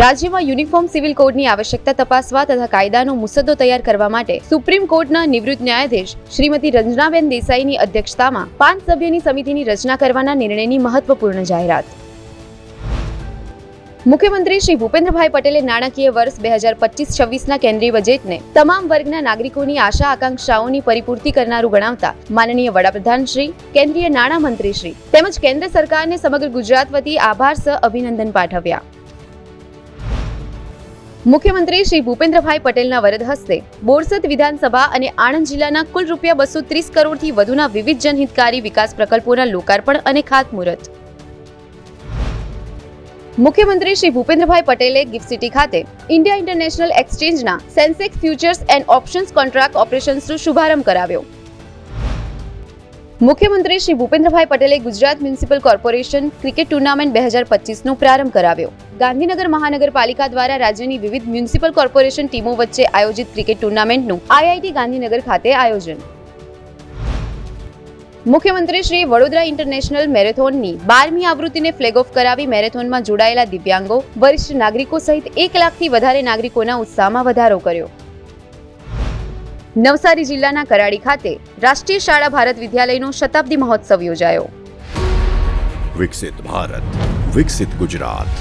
રાજ્યમાં uniform civil કોડની આવશ્યકતા તપાસવા તથા કાયદાનો મુસદ્દો તૈયાર કરવા માટે સુપ્રીમ કોર્ટના નિવૃત્ત ન્યાયાધીશ શ્રીમતી રંજનાબેન દેસાઈની અધ્યક્ષતામાં પાંચ સભ્યની સમિતિની રચના કરવાના નિર્ણયની મહત્વપૂર્ણ જાહેરાત. મુખ્યમંત્રી શ્રી ભૂપેન્દ્રભાઈ પટેલે નાણાકીય વર્ષ બે હજાર પચીસ છવ્વીસના કેન્દ્રીય બજેટને તમામ વર્ગના નાગરિકોની આશા આકાંક્ષાઓની પરિપૂર્તિ કરનારું ગણાવતા માનનીય વડાપ્રધાન શ્રી, કેન્દ્રીય નાણામંત્રી શ્રી તેમજ કેન્દ્ર સરકારને સમગ્ર ગુજરાત વતી આભાર સહ અભિનંદન પાઠવ્યા. મુખ્યમંત્રી શ્રી ભૂપેન્દ્રભાઈ પટેલના વરદ હસ્તે બોરસદ વિધાનસભા અને આણંદ જિલ્લાના કુલ રૂપિયા બસો ત્રીસ કરોડથી વધુના વિવિધ જનહિતકારી વિકાસ પ્રકલ્પોના લોકાર્પણ અને ખાતમુહૂર્ત. મુખ્યમંત્રી શ્રી ભૂપેન્દ્રભાઈ પટેલે ગિફ્ટ સિટી ખાતે India international એક્સચેન્જના Sensex futures and options contract ઓપરેશન્સનો શુભારંભ કરાવ્યો. મુખ્યમંત્રી શ્રી ભૂપેન્દ્રભાઈ પટેલે Gujarat municipal corporation cricket tournament બે હજાર પચીસનો પ્રારંભ કરાવ્યો. ગાંધીનગર મહાનગરપાલિકા દ્વારા રાજ્યની વિવિધ મ્યુનિસિપલ કોર્પોરેશન ટીમો વચ્ચે આયોજિત ક્રિકેટ ટુર્નામેન્ટનું આઈઆઈટી ગાંધીનગર ખાતે આયોજન. મુખ્યમંત્રી શ્રી વડોદરા ઇન્ટરનેશનલ મેરેથોનની બારમી આવૃત્તિને ફ્લેગ ઓફ કરાવી મેરેથોનમાં જોડાયેલા દિવ્યાંગો, વરિષ્ઠ નાગરિકો સહિત એક લાખથી વધારે નાગરિકોના ઉત્સાહમાં વધારો કર્યો. નવસારી જિલ્લાના કરાડી ખાતે રાષ્ટ્રીય શાળા ભારત વિદ્યાલયનો શતાબ્દી મહોત્સવ યોજાયો. વિકસિત ભારત, વિકસિત ગુજરાત.